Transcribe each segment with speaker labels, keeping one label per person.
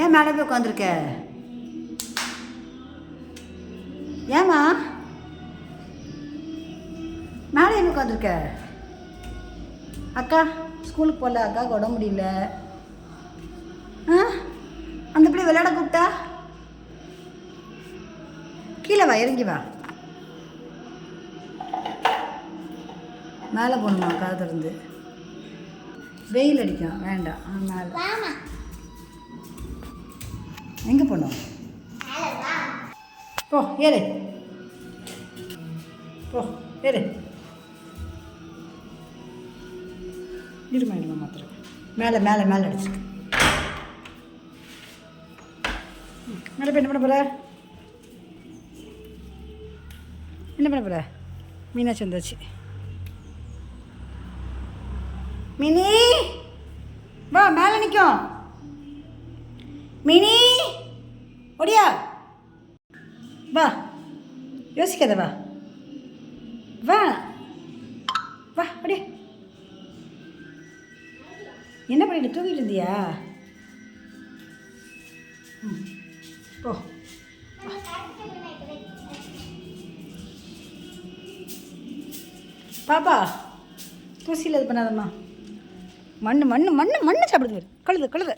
Speaker 1: ஏன் மேலே போய் உட்காந்துருக்க? ஏம்மா? மேலே என்ன உட்காந்துருக்க? அக்கா ஸ்கூலுக்கு போகல அக்காவுக்கு உடம்பு முடியல. ஆ? அந்த பிள்ளை விளையாட கூப்பிட்டா? கீழே வா இறங்கி வா. மேலே போகணுமா அக்கா திறந்து வெயில் அடிக்கும் வேண்டாம். ஆ மேலே. எங்கே போனோம்? போ ஏறு. போ ஏறு. இருமா இருமா மாத்திரம் மேலே மேலே மேலே அடிச்சிருக்கு. மேலே போய் என்ன பண்ண போகிற என்ன பண்ண போகிற மீனாட்சி வந்தாச்சு. மினி வா மேலே நிற்கும் மினி ஒடியா. வா. யோசிக்காத வா. வா. வா அப்படியே என்ன பண்ணிட்டு தூங்கிட்டு இருந்தியா? போ. பாப்பா தூசியில் இது பண்ணாதம்மா. மண் மண் மண் மண் சாப்பிடுது. கழுது கழுது.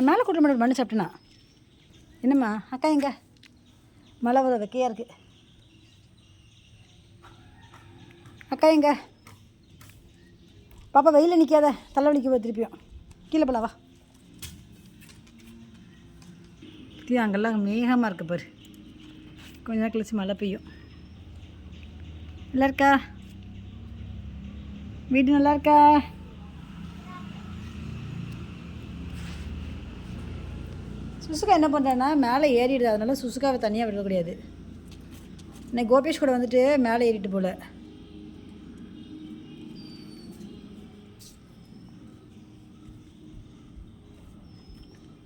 Speaker 1: நான் மேலே கூட்ட மாட்டேன் மண்ணு சாப்பிட்டேனா என்னம்மா அக்கா எங்க? மழை வர வெக்கையாக இருக்கு. அக்கா எங்க? பாப்பா வெயிலில் நிற்காத தலைவலிக்கு போய் திருப்பியும். கீழே போலாவா தீ அங்கெல்லாம் மேகமாக இருக்குது பாரு. கொஞ்ச நேரம் கழிச்சு மழை பெய்யும். நல்லா இருக்கா? வீடு நல்லா இருக்கா? சுசுகா என்ன பண்ணுறேன்னா மேலே ஏறிடுது. அதனால சுசுகாவை தனியாக விடக்கூடாது இன்னைக்கு கோபேஷ் கூட வந்துட்டு மேலே ஏறிட்டு போல.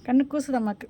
Speaker 1: கண்ணு கூசுதம்மாக்கு